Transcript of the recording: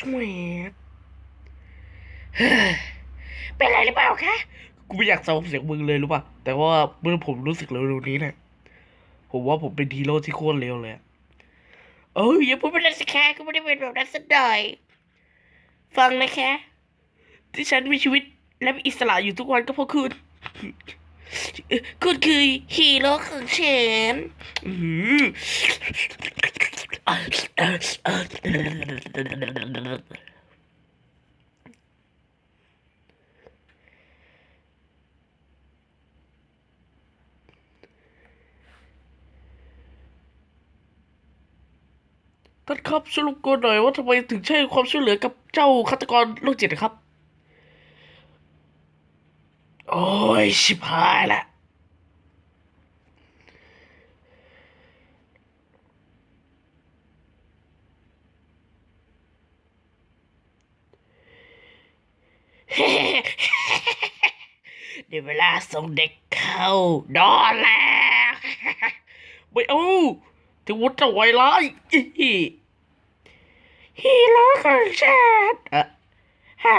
ช่วยเฮ้ยเป็นไรหรือเปล่าคะกูไม่อยากเซาเสียงมึงเลยรู้ป่ะ แต่ว่าเมื่อผมรู้สึกเร็วๆนี้เนี่ยผมว่าผมเป็นฮีโร่ที่โคตรเร็วเลยเอ้ยอย่าพูดแบบนั้นสิคะก็ไม่ได้เป็นแบบนั้นสักหน่อยฟังนะคะ ที่ฉันมีชีวิตและมีอิสระอยู่ทุกวันก็เพราะคุณ คุณคือฮีโร่ของฉันอื้ อหือท่านครับช่วยรบกวนหน่อยว่าทำไมถึงใช้ความช่วยเหลือกับเจ้าฆาตกรโรคจิตนะครับ โอ้ย ชิบหายละ เดี๋ยวเวลาส่งเด็กเข้านอนแล้วไม่เอาถึงวุฒิจะไวร้ายฮีโร่ของฉันอะฮะ